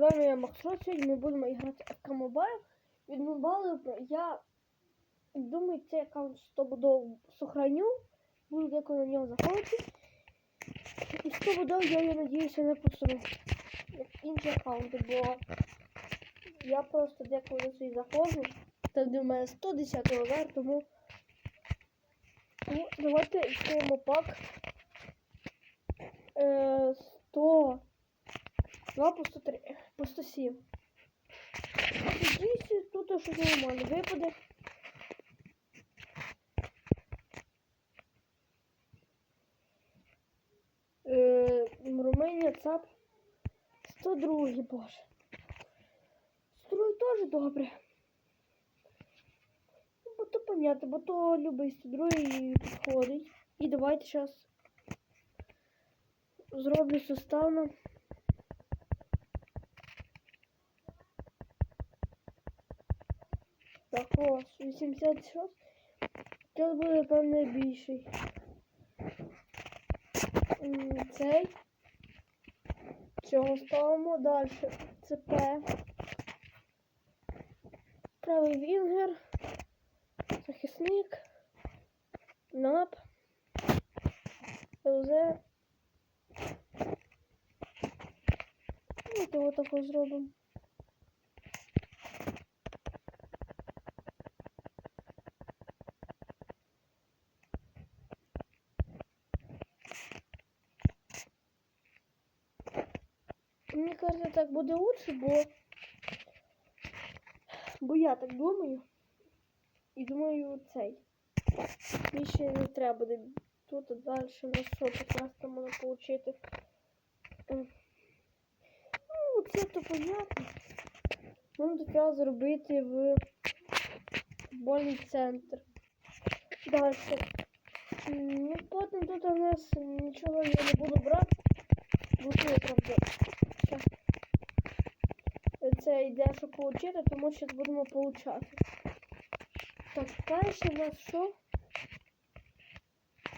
вами я Максо. Сьогодні ми будемо грати FK Mobile. Від Mobile я думаю, цей аккаунт стопудово сохраню. Буду деколи на нього заходити. І стопудово я, я надіюся, не. Як інші аккаунти, бо я просто деколи на свій заходжу. Де в мене 110 левер, тому ну, давайте відкриємо пак. Е, 100 2 по 103, по 107. Надіюся, тут щось нормально випаде. Е, ЦАП 102, боже. 102 теж добре. Ну, бо то понятно, бо то любий 102 підходить. І давайте зараз зроблю суставно. Так, ось, 86. Зараз буде, певне, більший. Цей. Цього ставимо. Далі. ЦП. Правий вінгер. Захисник. НАП. ЛЗ. Давайте отако зробимо. Мені кажется, так буде лучше, бо... Бо я так думаю. І думаю, цей. Більше не треба буде тут далі на що прекрасно можна отримати. Ем. Ну, це то понятно. Нам треба зробити в футбольний центр. Далі. Ну, потім тут у нас нічого я не буду брати. Букви, правда. Щас. Це йде, щоб отримати, тому що будемо получати. Так, далі у нас що?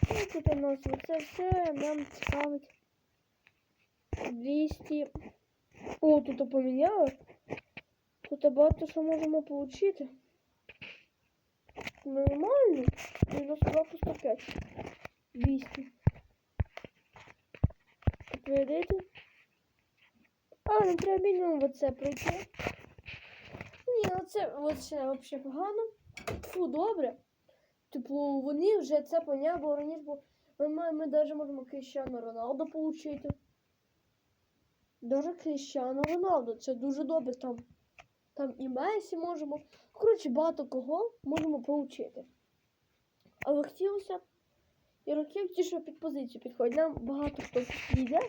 Ну, тут у нас оце все нам цікавить. 200. О, тут поміняли. Тут багато що можемо отримати. Нормально. 92 по 105. 200. Підтвердити. А, нам треба мінімум оце пройти. Ні, оце, оце взагалі погано. Фу, добре. Типу, вони вже це поняли, бо раніше бо ми, ми, навіть можемо Кріщану Роналду отримати. Даже Кріщану Роналду. Це дуже добре там. Там і Месі можемо. Коротше, багато кого можемо отримати. Але хотілося. І років ті, що під позицію підходять. Нам багато хто йде.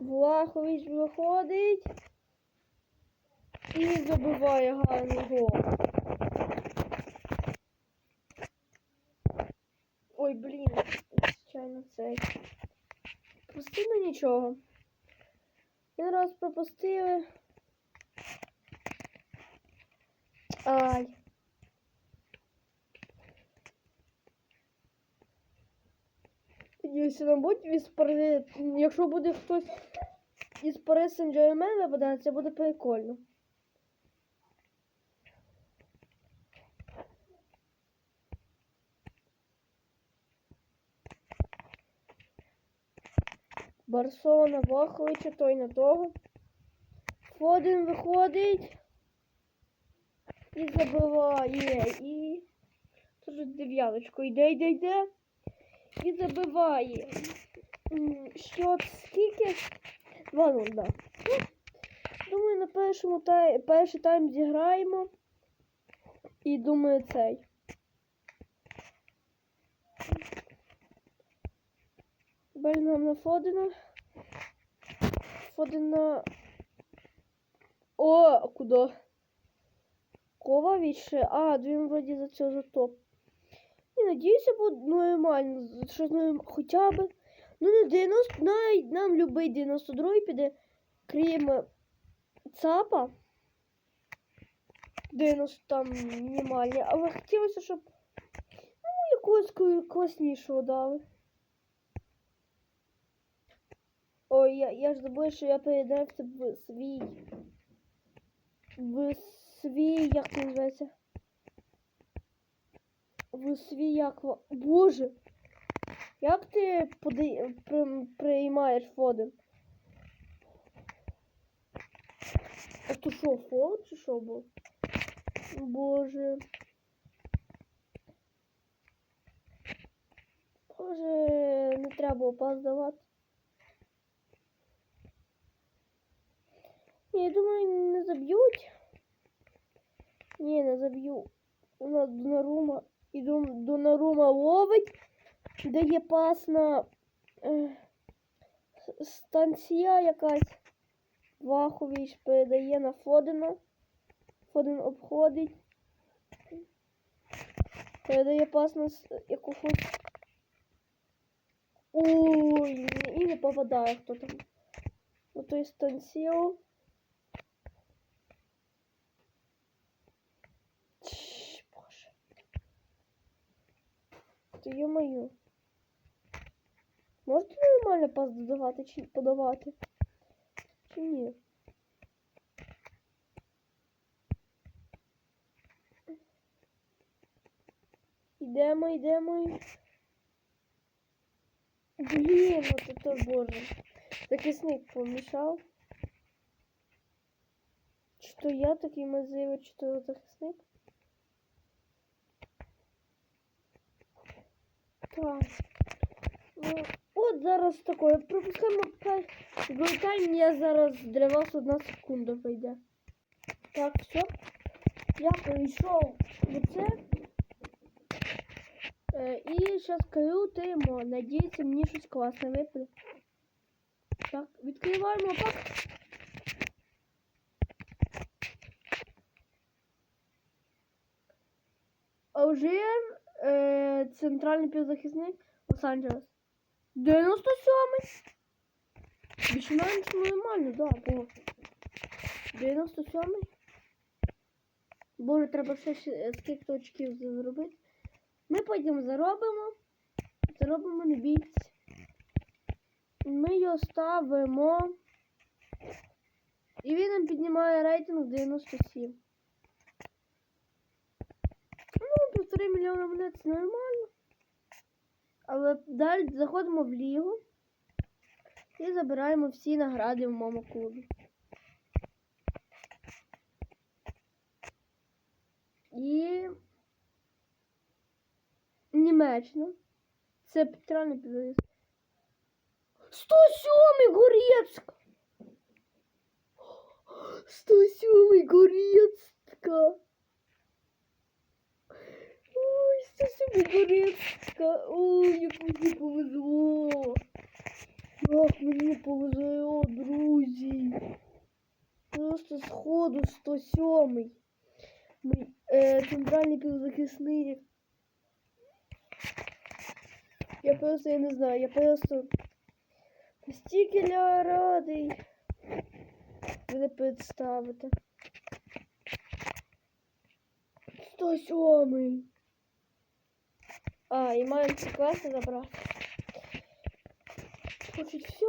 Влахович виходить і забиває гарний гол. Ой, блін, звичайно цей. Пропустили нічого. Один раз пропустили. Ай. Надіюся, нам будь Пари... Якщо буде хтось із Пари Сен-Джермен випадає, це буде прикольно. Барсона Ваховича, той на того. Фоден виходить. І забиває. І. Тут дев'яточку. Йде, йде, йде. І забиває. Счет скільки? 2-0, да. Ну, Думаю, на першому тай... перший тайм зіграємо. І думаю, цей. Бельгам на Фодена. Фодена. О, куди? Ковавіч. А, він вроді за цього за топ. І надіюся, буде нормально. Щось норм- хоча б. Ну, не 90, навіть нам любий 92 піде, крім ЦАПа. 90 там мінімальні, але хотілося, щоб ну, якогось класнішого дали. Ой, я, я ж забув, що я передався в свій. В свій, як називається? В свій як. Боже! Як ти подай... при... приймаєш воду? А то що, фол чи що був? Боже. Боже, не треба. Ні, я думаю, не заб'ють. Ні, не заб'ю. У нас Донарума. І Дон- Донарума ловить. Дає пас на е, станція якась. Вахович передає на Фодена. Фоден обходить. Передає пас на с- Ой, і не попадає хто там. То станцію. Чш, Боже. Ти ё-моё. Можете нормально пас додавати чи подавати? Чи ні? Йдемо, йдемо. Блін, от это боже. Захисник помішав. Чи то я такий мазивий, чи то захисник? Так. Ну, от зараз таке. Пропускаємо Гультайм, я зараз для вас одна секунда прийде. Так, все. Я прийшов в це. Е, і зараз крутимо. Надіюся, мені щось класне випаде. Так, відкриваємо пак. Алжир, е, центральний півзахисник Лос-Анджелес. 97-й. Більш-менш нормально, да, бо 97-й. Боже, треба ще ще скільки очків заробити. Ми потім заробимо. Заробимо, не бійтесь. Ми його ставимо. І він нам піднімає рейтинг 97. Ну, півтори мільйона монет це нормально. Але далі заходимо в лігу і забираємо всі награди в моєму клубі. І Німеччина. Це центральний підвіз. 107 Горецьк! 107 Горецька! Ой, 107 Горецька! Ой, як мені повезло! Як мені повезло, друзі! Просто сходу 107 Мій е, центральний півзахисник. Я просто, я не знаю, я просто настільки радий мене представити. 107. А, і маємо ці класи забрати. Хочуть все.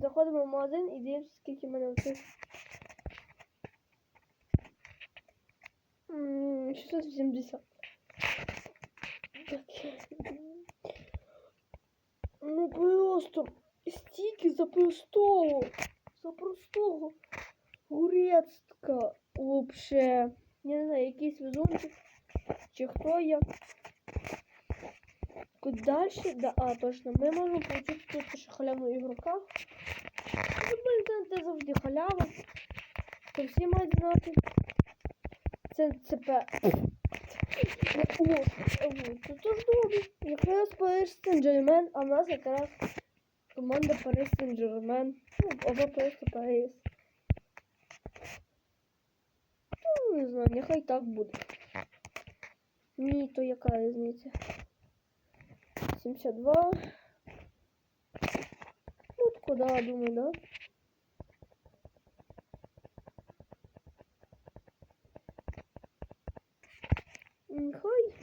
Заходимо в магазин і дивимося, скільки в мене оцих. М, 670. Таке. Ну просто стільки за простого. За простого. Гурецька. Вообще. Не знаю, якийсь везунчик. Чи хто я. Куди дальше? Да, а, точно. Ми можемо получити тут ще халяву ігрока. Ну, це завжди халява. То всі мають знати. Це ЦП. О, це теж добре. Якраз Париж Сен-Джермен, а в нас якраз команда Париж Сен-Джермен. Ну, або просто Париж. не знаю, нехай так буде. Ні, то яка різниця? 72. Тут ну, куди, думаю, да? Нехай.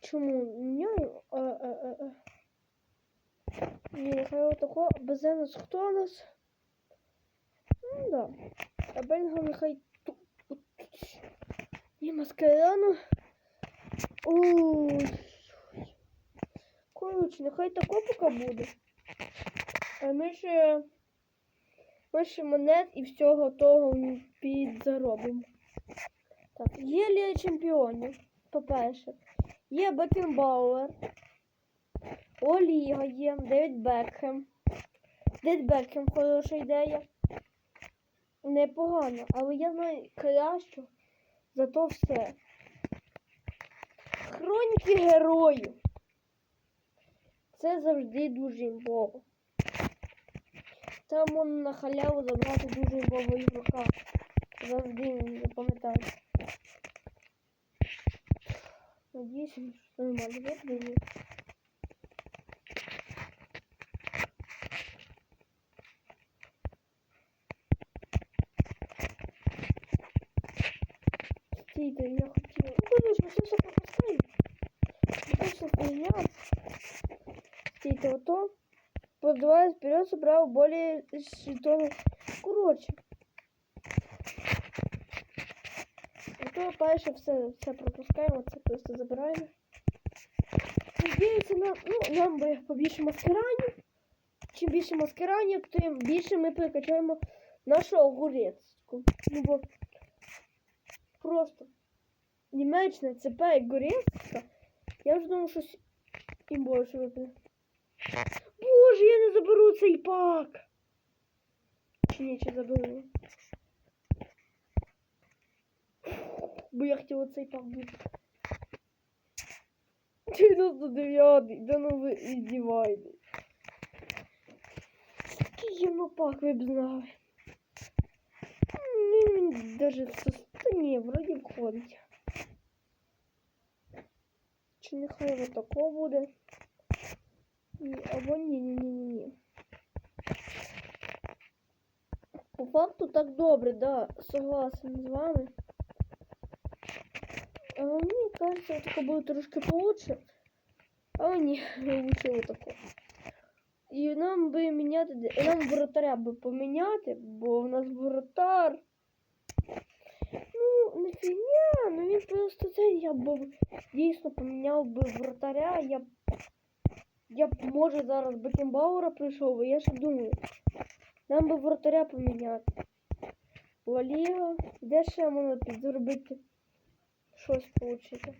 Чому? Ні, а, а, а, а. Ні, нехай отако, без нас хто нас? Ну да. А нехай тут. І маскарану. Ой. Коротше, нехай тако поки буде. А ми ще більше монет і всього того підзаробимо. Так, є Ліга чемпіонів, по-перше. Є Бекенбауер. Оліга є, Девід Бекхем. Девід Бекхем хороша ідея. Непогано, але я знаю за то все. Хроніки героїв. Це завжди дуже імбово. Там можна на халяву забрати дуже імбового ігрока. Завжди запам'ятаю. Надіюсь, що нормально Стійте, я хотів. Ну, конечно, все все пропускаю. Точно фигня. Стійте, ото. Продавая вперед, собрал более жетонов. Короче. Ото перше все, все пропускаємо, це просто забираємо. Надіюся, нам, ну, нам би побільше маскиранів. Чим більше маскиранів, тим більше ми прикачаємо нашу огурецьку. Ну бо просто Німеччина ЦП і Горецька. Я вже думав, щось їм більше випаде. Боже, я не заберу цей пак. Чи ні, чи заберу? Бо я хотіла цей пак бути. 99, да ну ви іздівайте. Який єно пак, ви б знали. Він даже сос- Та ні, вроді входить. Нехай вот тако буде? Або ні, ні, ні, ні, ні. По факту так добре, да, согласен з вами. А мені кажется, тако буде трошки получше. А ні, лучше отако. І нам би міняти, нам воротаря би поміняти, бо в нас воротар. Ну, не фігня, ну він просто це я б дійсно поміняв би вратаря, я б я б може зараз Бекенбауера прийшов, і я ж думаю. Нам би вратаря поміняти. Валіга, де ще можна підзаробити щось получити?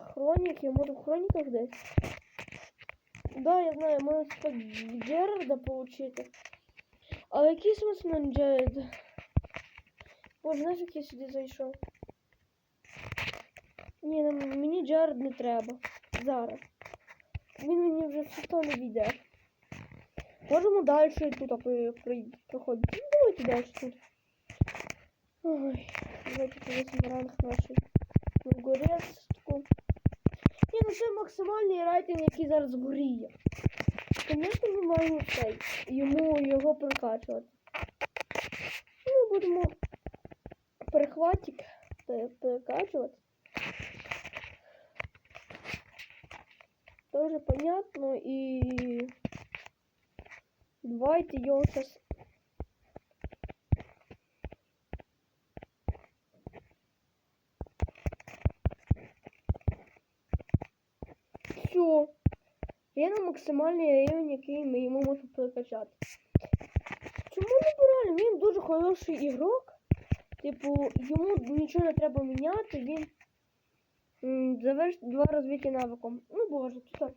Хроніки, може в хроніках десь? Да, я знаю, можна Джерарда получити. Але який смисл Джерарда? Боже, як я сюди зайшов? Ні, мені Джаред не треба. Зараз. Він мені вже все то не війде. Можемо далі тут проходити. Ну, давайте далі тут. Ой, давайте повісимо ранг нашої Новгородську. Ні, ну це максимальний рейтинг, який зараз горіє. Звісно, ми маємо цей, йому його прокачувати. Ну, будемо перехватик пе- перекачувати. Тоже понятно і давайте його сейчас Все. Є на максимальний рівень, який ми йому можемо перекачати. Чому не Він дуже хороший ігрок. Типу, йому нічого не треба міняти, він завершить два розвиття навиком. Ну боже, тут,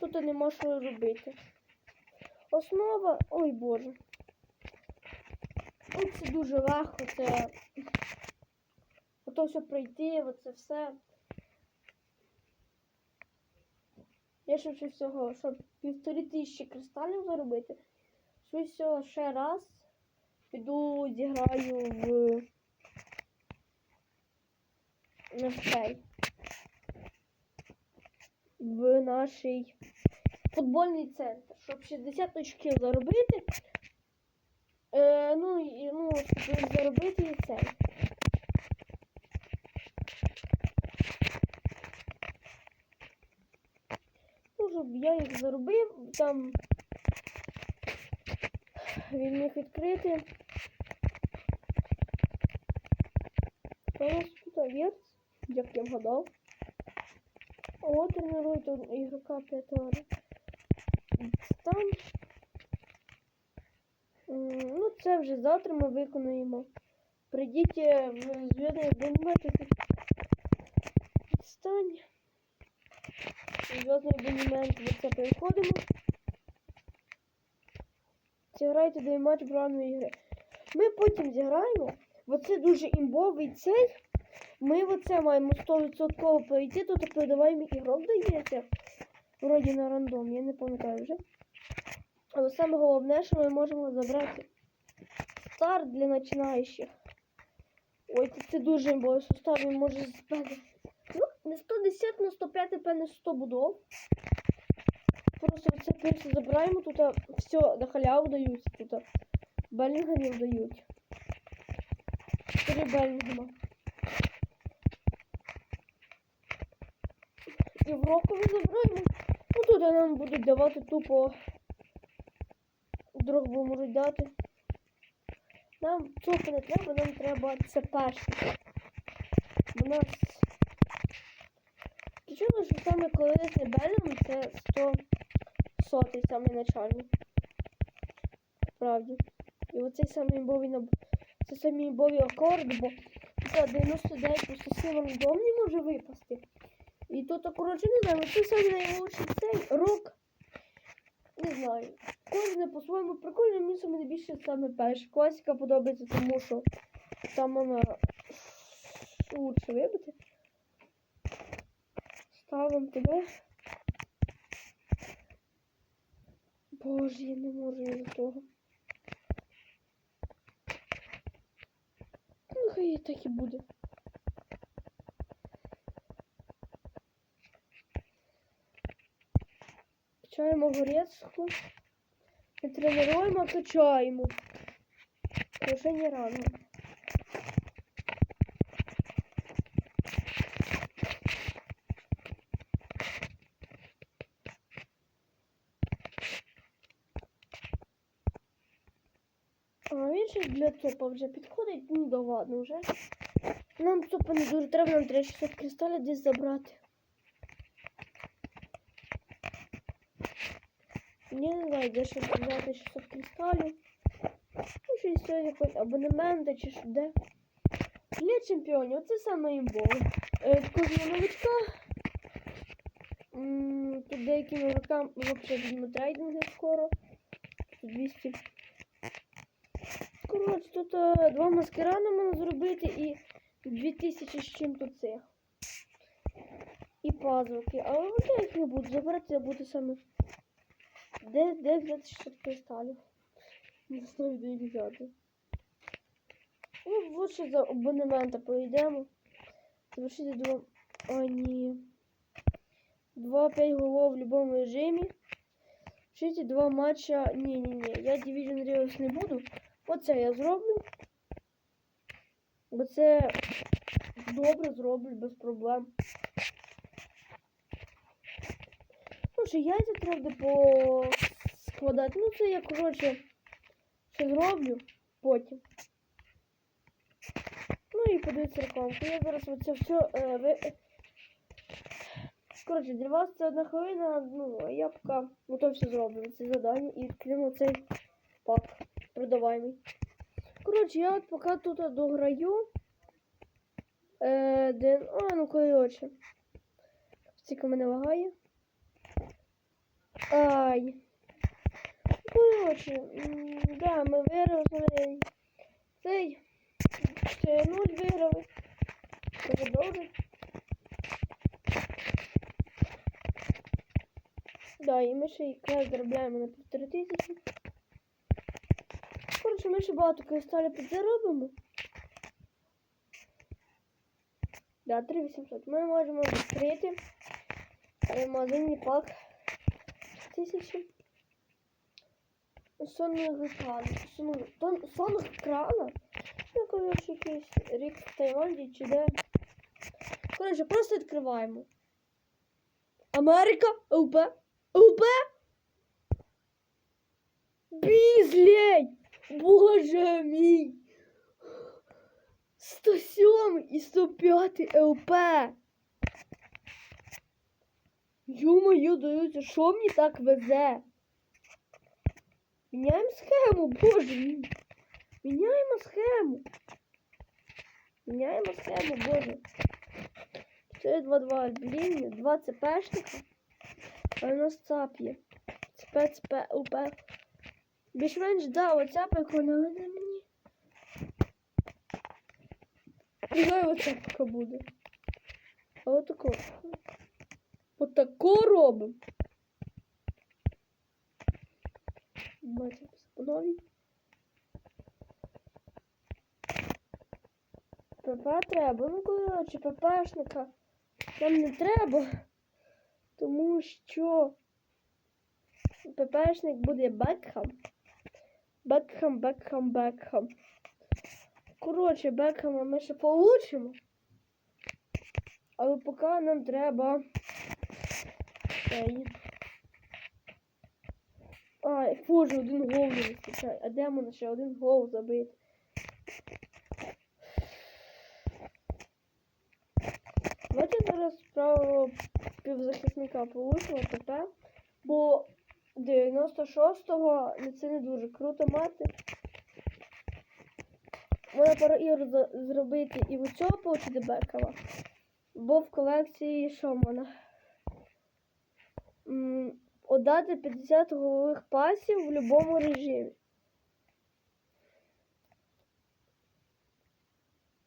тут нема що робити. Основа. Ой боже. Ой, це дуже легко, це. Ото все пройти, оце все. Я швидше всього, щоб півтори тисячі кристалів заробити. Всього ще раз піду зіграю в цей. В наш футбольний центр, щоб 60 очків заробити. Е, ну, і, ну можемо заробити і цей. Ну, щоб я їх заробив, там він міг відкрити. У нас тут овець? Як я вгадав. О, од- ігрока п'ятого. Там. Ну, це вже завтра ми виконуємо. Прийдіть е, в зв'язний абонемент. Відстань. Зв'язний абонемент. В це переходимо. Зіграйте до матч браної ігри. Ми потім зіграємо. Оце дуже імбовий цей. Ми оце маємо 100% перейти, тут передаваємо ігрок дається. Вроді на рандом, я не пам'ятаю вже. Але саме головне, що ми можемо забрати старт для починаючих. Ой, це, дуже імбовий сустав, він може збити. Ну, не 110 на 105, певне 100 будов. Просто це перше забираємо, тут все на халяву дають, тут Белінгамів дають. Три Белінгема. І в рокові забираємо. Ну тут нам будуть давати тупо. Друг бо можуть дати. Нам цього не треба, нам треба це перше. У нас. Чому що саме корисний Белем це 100 сотий самий начальний. Правді. І оцей самий імбовий наб... Це самий імбовий акорд, бо це 99 просто сила дом не може випасти. І то коротше, не знаю, це самий найлучший цей рок. Не знаю. Кожне по-своєму прикольне, мені саме найбільше саме перше. Класика подобається, тому що там вона лучше вибити. Ставимо тебе. Боже, я не можу із того. Ну, хай так і буде. Качаємо горецьку. Не тренуємо, качаємо. Не рано. А він ще для цопа вже підходить, ну да ладно вже. Нам цопа не дуже треба, нам треба 600 кристалів десь забрати. Я не знаю, де ще взяти 600 кристалів. Ну, щось якось абонементи чи що де. Для чемпіонів, це саме імбове. Е, кожного новичка. Тут деяким новичкам взагалі візьмуть трейдинги скоро. 200. Коротше, тут е, два маскарана можна зробити і 2000 з чим тут цих. І пазлики. Але от я їх не буду забирати, це буде саме. Де, де взяти 600 кристалів? Не знаю, де їх взяти. Ну, лучше за абонемента поїдемо. Завершити два. А, ні. 2-5 голов в будь-якому режимі. Вчити два матча. Ні, ні, ні. Я Division Reels не буду. Оце я зроблю. Бо це добре зроблю без проблем. Ну, що яйця треба поскладати. Ну, це я, коротше, ще зроблю потім. Ну і подивіться рекламку. Я зараз оце все е, ви. Коротше, для вас це одна хвилина, ну, а я поки ну, все зроблю, це завдання і відкримо цей пак продаваємий. Коротше, я от поки тут дограю. Е, де... А, ну коротше. Стільки мене лагає. Ай. Коротше, да, ми виграли цей. Ще нуль виграли. Добре. Да, і ми ще якраз заробляємо на півтори тисячі. Коротше, ми ще багато кристалів підзаробимо. Да, 3800. Ми можемо відкрити магазинний пак тисячі. Сон крала. Сон, тон, сон крала? Ну, коротше, якийсь рік в Таїланді чи де. Коротше, просто відкриваємо. Америка, ЛП, ЛП. Бізлей! Боже мій! 107 і 105 ЛП. Ё-моё, даються, що мені так везе? Міняємо схему, боже мій. Міняємо схему. Міняємо схему, боже. 4-2-2, блін, 2 ЦПшника. А у нас ЦАП є. ЦП, ЦП, УП. Більш-менш, да, оця прикольна, але не мені. Давай оця поки буде. А отако. Отако робимо. Бачите, нові. ПП треба. Ну, коротше, ППшника нам не треба, тому що ППшник буде Бекхам. Бекхам, Бекхам, Бекхам. Коротше, Бекхама ми ще получимо. Але поки нам треба. Ай, боже, один гол не вистачає. А де мене ще один гол забити? Давайте зараз право півзахисника получимо тепер, бо 96-го це не дуже круто мати. Можна пару ігор зробити і у цього получити Бекова. Бо в колекції? М, Отдати 50 голових пасів в будь-якому режимі.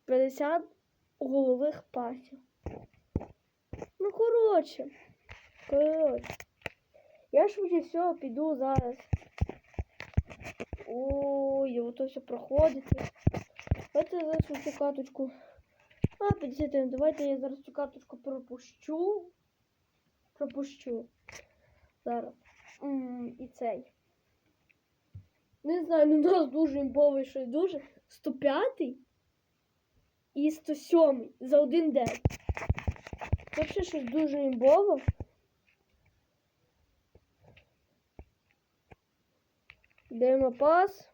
50 голових пасів. Ну, коротше. Коротше. Я швидше всього піду зараз. Ой, ото все проходити. Давайте я зараз цю каточку. А, 51. Давайте я зараз цю каточку пропущу. Пропущу. Зараз. М, І цей. Не знаю, ну у нас дуже імповий щось дуже. 105 і 107 за один день. Це ще щось дуже імбове. Даємо пас.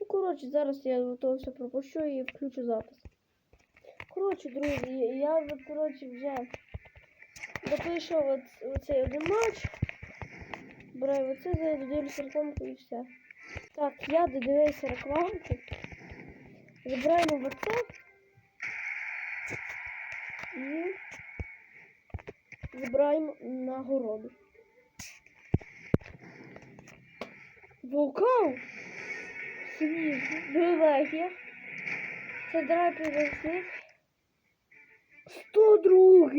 Ну, коротше, зараз я то все пропущу і включу запис. Коротше, друзі, я коротше, вже допишу оцей один матч. Браю оце, зайду дивлюся рекламку і все. Так, я додивився рекламку. Забираємо в оце. І збираємо нагороду. Вулкан! Світ, Белегія. Це драй підросник. 102!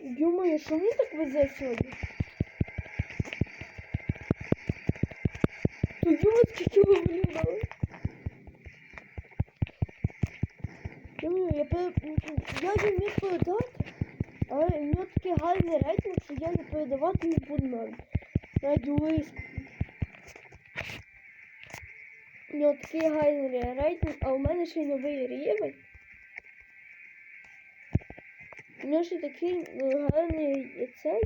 Думаю, що мені так везе сьогодні? То йому скільки ви влюбали? Думаю, я, пер... я не міг передати, але в нього такий гарний рейтинг, що я не передавати не буду Навіть. У нього такий гарний рейтинг, а у мене ще й новий рівень. У нього ще такий ну, гарний цей.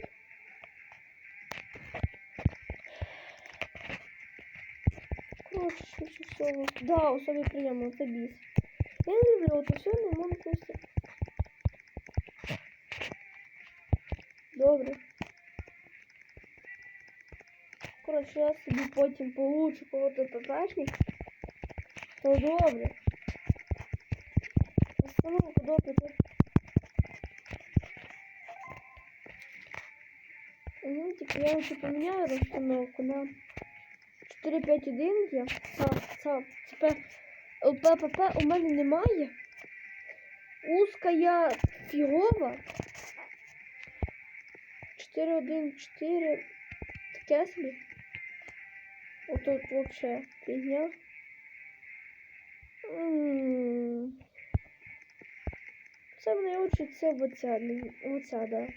Коротше, швидше всього. Да, особі приємно, це біс. Я не люблю это все, но можна просто. Добре. Коротше, я собі потім получу кого-то ППшник. То добре. Установку допити. Ну, типа я лучше поменяю расстановку на 451 є. Це, це, ЛППП у мене немає. Узкая фігова. 414 таке собі. Вот тут вообще фигня. Це мене учить, це оця, оця, да.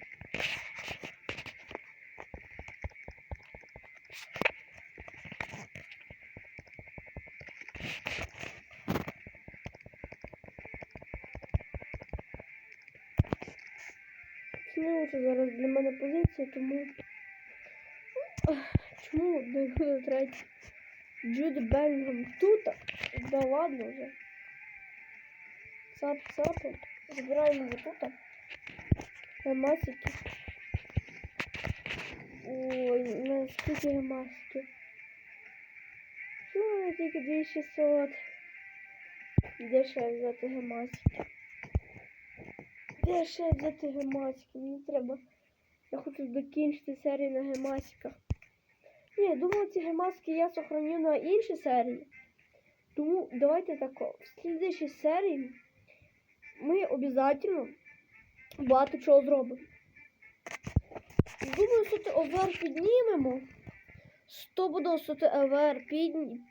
Це не лучше зараз для мене позиція, тому... Ах, Чому не буде третій? Джуд Белінгем тут? Да ладно вже. Цап цапи. Забираємо його тут. Гемасики. Ой, на скільки гемасиків. Чому я тільки 2600? Де ще взяти гемасики? Де ще взяти гемасики? Мені треба. Я хочу докінчити серію на гемасиках. Ні, думаю, ці гемаски я сохраню на інші серії. Тому давайте так. В слідчій серії ми обов'язково багато чого зробимо. Думаю, що ти овер піднімемо. Сто буде що ти овер підні...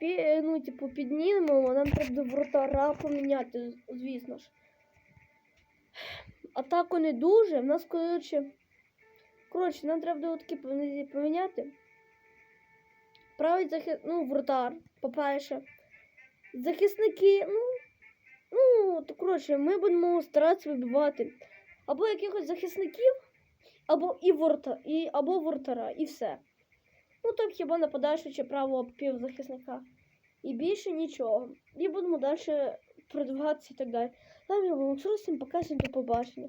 пі... ну, типу, піднімемо, нам треба вратара поміняти, звісно ж. Атаку не дуже. В нас, коротше. Коротше, нам треба такі поміняти. Правий захис... ну, вратар, по-перше. Захисники, ну. Ну, то коротше, ми будемо старатися вибивати або якихось захисників, або і ворта, і, або вратара, і все. Ну, так хіба нападаючи чи правого півзахисника. І більше нічого. І будемо далі продвигатися і так далі. Там я вам всім пока, до побачення.